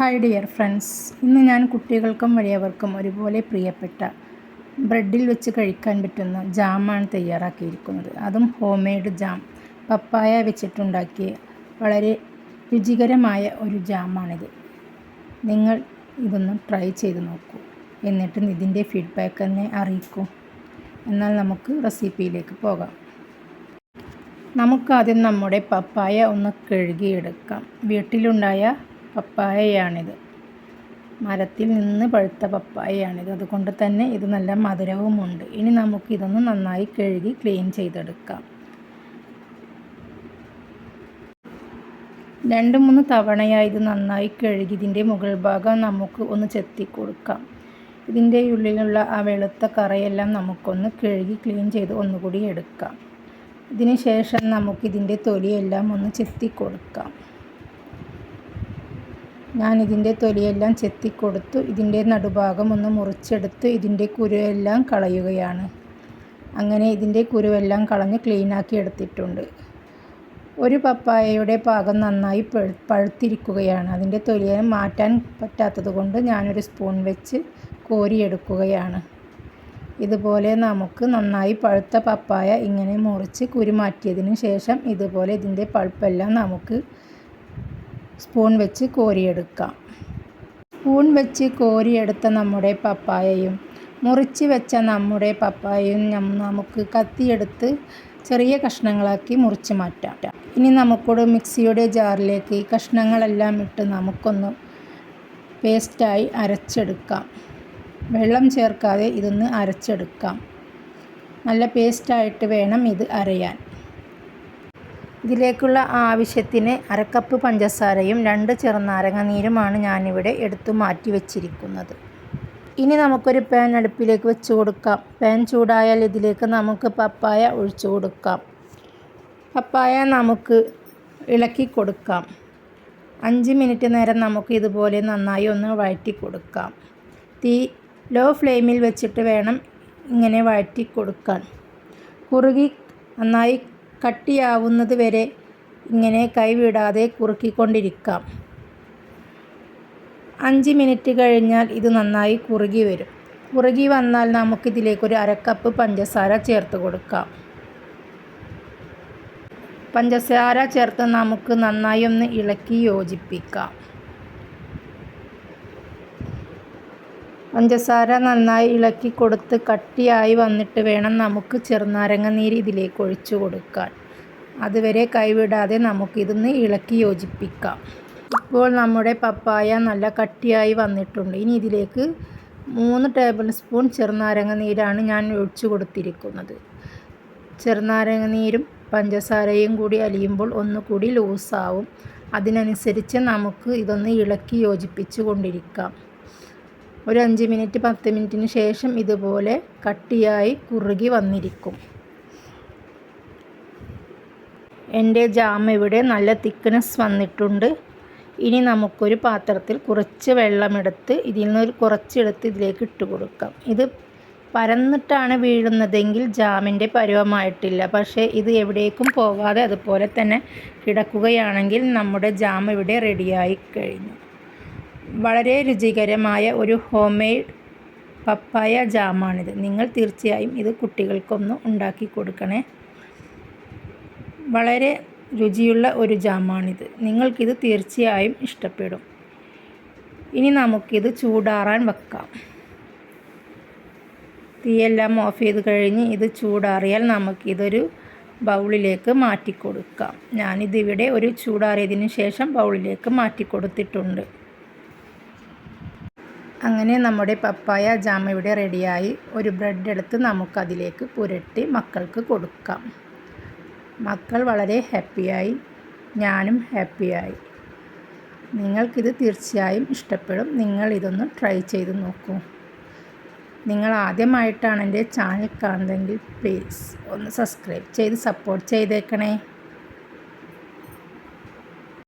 Hi dear friends. ഇന്ന് ഞാൻ കുട്ടികൾക്കും വലിയവർക്കും ഒരുപോലെ പ്രിയപ്പെട്ട ബ്രെഡിൽ വെച്ച് കഴിക്കാൻ പറ്റുന്ന ജാമാണ് തയ്യാറാക്കിയിരിക്കുന്നത്. അതും ഹോം മെയ്ഡ് ജാം. പപ്പായ വെച്ചിട്ടുണ്ടാക്കിയ വളരെ രുചികരമായ ഒരു ജാമാണിത്. നിങ്ങൾ ഇതൊന്ന് ട്രൈ ചെയ്ത് നോക്കൂ. എന്നിട്ട് ഇതിന്റെ ഫീഡ്ബാക്ക് എന്നെ അറിയിക്കൂ. എന്നാൽ നമുക്ക് റെസിപ്പിയിലേക്ക് പോകാം. നമുക്കാദ്യം നമ്മുടെ പപ്പായ ഒന്ന് കഴുകിയെടുക്കാം. വീട്ടിലുണ്ടായ പപ്പായയാണിത്. മരത്തിൽ നിന്ന് പഴുത്ത പപ്പായയാണിത്. അതുകൊണ്ട് തന്നെ ഇത് നല്ല മധുരവുമുണ്ട്. ഇനി നമുക്ക് ഇതൊന്ന് നന്നായി കഴുകി ക്ലീൻ ചെയ്തെടുക്കാം. രണ്ട് മൂന്ന് തവണയായി ഇത് നന്നായി കഴുകി ഇതിന്റെ മുകൾ ഭാഗം നമുക്ക് ഒന്ന് ചെത്തി കൊടുക്കാം ഇതിന്റെ ഉള്ളിലുള്ള ആ വെളുത്ത കറയെല്ലാം നമുക്കൊന്ന് കഴുകി ക്ലീൻ ചെയ്ത് ഒന്നുകൂടി എടുക്കാം. ഇതിന് ശേഷം നമുക്കിതിന്റെ തൊലിയെല്ലാം ഒന്ന് ചെത്തി കൊടുക്കാം ഞാൻ ഇതിന്റെ തൊലിയെല്ലാം ചെത്തിക്കൊടുത്തു. ഇതിന്റെ നടുഭാഗം ഒന്ന് മുറിച്ചെടുത്ത് ഇതിന്റെ കുരുവെല്ലാം കളയുകയാണ്. അങ്ങനെ ഇതിന്റെ കുരുവെല്ലാം കളഞ്ഞ് ക്ലീനാക്കി എടുത്തിട്ടുണ്ട്. ഒരു പപ്പായയുടെ പാകം നന്നായി പഴുത്തിരിക്കുകയാണ്. അതിന്റെ തൊലിയെ മാറ്റാൻ പറ്റാത്തത് കൊണ്ട് ഞാനൊരു സ്പൂൺ വെച്ച് കോരിയെടുക്കുകയാണ്. ഇതുപോലെ നമുക്ക് നന്നായി പഴുത്ത പപ്പായ ഇങ്ങനെ മുറിച്ച് കുരു മാറ്റിയതിന് ശേഷം ഇതുപോലെ ഇതിന്റെ പഴുപ്പെല്ലാം നമുക്ക് സ്പൂൺ വെച്ച് കോരിയെടുക്കാം. സ്പൂൺ വെച്ച് കോരിയെടുത്ത നമ്മുടെ പപ്പായയും മുറിച്ച് വെച്ച നമ്മുടെ പപ്പായയും നമുക്ക് കത്തിയെടുത്ത് ചെറിയ കഷ്ണങ്ങളാക്കി മുറിച്ച് മാറ്റാം. ഇനി നമുക്കൊരു മിക്സിയുടെ ജാറിലേക്ക് ഈ കഷ്ണങ്ങളെല്ലാം ഇട്ട് നമുക്കൊന്ന് പേസ്റ്റായി അരച്ചെടുക്കാം. വെള്ളം ചേർക്കാതെ ഇതൊന്ന് അരച്ചെടുക്കാം. നല്ല പേസ്റ്റായിട്ട് വേണം ഇത് അരയാൻ. ഇതിലേക്കുള്ള ആവശ്യത്തിന് അരക്കപ്പ് പഞ്ചസാരയും രണ്ട് ചെറുനാരങ്ങ നീരുമാണ് ഞാനിവിടെ എടുത്തു മാറ്റി വെച്ചിരിക്കുന്നത്. ഇനി നമുക്കൊരു പാൻ അടുപ്പിലേക്ക് വെച്ച് കൊടുക്കാം. പാൻ ചൂടായാൽ ഇതിലേക്ക് നമുക്ക് പപ്പായ ഒഴിച്ചു കൊടുക്കാം. പപ്പായ നമുക്ക് ഇളക്കി കൊടുക്കാം. അഞ്ച് മിനിറ്റ് നേരം നമുക്ക് ഇതുപോലെ നന്നായി ഒന്ന് വഴറ്റി കൊടുക്കാം. തീ ലോ ഫ്ലെയിമിൽ വെച്ചിട്ട് വേണം ഇങ്ങനെ വഴറ്റി കൊടുക്കാൻ. കുറുകി നന്നായി കട്ടിയാവുന്നത് വരെ ഇങ്ങനെ കൈവിടാതെ കുറുക്കിക്കൊണ്ടിരിക്കാം. അഞ്ച് മിനിറ്റ് കഴിഞ്ഞാൽ ഇത് നന്നായി കുറുകി വരും. കുറുകി വന്നാൽ നമുക്കിതിലേക്കൊരു അരക്കപ്പ് പഞ്ചസാര ചേർത്ത് കൊടുക്കാം. പഞ്ചസാര ചേർത്ത് നമുക്ക് നന്നായി ഒന്ന് ഇളക്കി യോജിപ്പിക്കാം. പഞ്ചസാര നന്നായി ഇളക്കി കൊടുത്ത് കട്ടിയായി വന്നിട്ട് വേണം നമുക്ക് ചെറുനാരങ്ങ നീര് ഇതിലേക്ക് ഒഴിച്ചു കൊടുക്കാൻ. അതുവരെ കൈവിടാതെ നമുക്കിതൊന്ന് ഇളക്കി യോജിപ്പിക്കാം. ഇപ്പോൾ നമ്മുടെ പപ്പായ നല്ല കട്ടിയായി വന്നിട്ടുണ്ട്. ഇനി ഇതിലേക്ക് മൂന്ന് ടേബിൾ സ്പൂൺ ചെറുനാരങ്ങ നീരാണ് ഞാൻ ഒഴിച്ചു കൊടുത്തിരിക്കുന്നത്. ചെറുനാരങ്ങ നീരും പഞ്ചസാരയും കൂടി അലിയുമ്പോൾ ഒന്നുകൂടി ലൂസാവും. അതിനനുസരിച്ച് നമുക്ക് ഇതൊന്ന് ഇളക്കി യോജിപ്പിച്ച് കൊണ്ടിരിക്കാം. ഒരു അഞ്ച് മിനിറ്റ് പത്ത് മിനിറ്റിന് ശേഷം ഇതുപോലെ കട്ടിയായി കുറുകി വന്നിരിക്കും. എന്റെ ജാം ഇവിടെ നല്ല തിക്നെസ് വന്നിട്ടുണ്ട്. ഇനി നമുക്കൊരു പാത്രത്തിൽ കുറച്ച് വെള്ളമെടുത്ത് ഇതിൽ നിന്ന് കുറച്ചെടുത്ത് ഇതിലേക്ക് ഇട്ട് കൊടുക്കാം. ഇത് പരന്നിട്ടാണ് വീഴുന്നതെങ്കിൽ ജാമിന്റെ പരുവമായിട്ടില്ല. പക്ഷേ ഇത് എവിടേക്കും പോകാതെ അതുപോലെ തന്നെ കിടക്കുകയാണെങ്കിൽ നമ്മുടെ ജാം ഇവിടെ റെഡിയായി കഴിഞ്ഞു. വളരെ രുചികരമായ ഒരു ഹോം മെയ്ഡ് പപ്പായ ജാമാണിത്. നിങ്ങൾ തീർച്ചയായും ഇത് കുട്ടികൾക്കൊന്ന് ഉണ്ടാക്കി കൊടുക്കണേ. വളരെ രുചിയുള്ള ഒരു ജാമാണിത്. നിങ്ങൾക്കിത് തീർച്ചയായും ഇഷ്ടപ്പെടും. ഇനി നമുക്കിത് ചൂടാറാൻ വെക്കാം. തീയെല്ലാം ഓഫ് ചെയ്ത് കഴിഞ്ഞ് ഇത് ചൂടാറിയാൽ നമുക്കിതൊരു ബൗളിലേക്ക് മാറ്റി കൊടുക്കാം ഞാനിതിവിടെ ഒരു ചൂടാറിയതിന് ശേഷം ബൗളിലേക്ക് മാറ്റി കൊടുത്തിട്ടുണ്ട് അങ്ങനെ നമ്മുടെ പപ്പായ ജാം ഇവിടെ റെഡിയായി. ഒരു ബ്രെഡ് എടുത്ത് നമുക്കതിലേക്ക് പുരട്ടി മക്കൾക്ക് കൊടുക്കാം. മക്കൾ വളരെ ഹാപ്പിയായി. ഞാനും ഹാപ്പിയായി. നിങ്ങൾക്കിത് തീർച്ചയായും ഇഷ്ടപ്പെടും. നിങ്ങൾ ഇതൊന്ന് ട്രൈ ചെയ്ത് നോക്കൂ. നിങ്ങൾ ആദ്യമായിട്ടാണ് എന്റെ ചാനൽ കാണുന്നതെങ്കിൽ പ്ലീസ് ഒന്ന് സബ്സ്ക്രൈബ് ചെയ്ത് സപ്പോർട്ട് ചെയ്തേക്കണേ.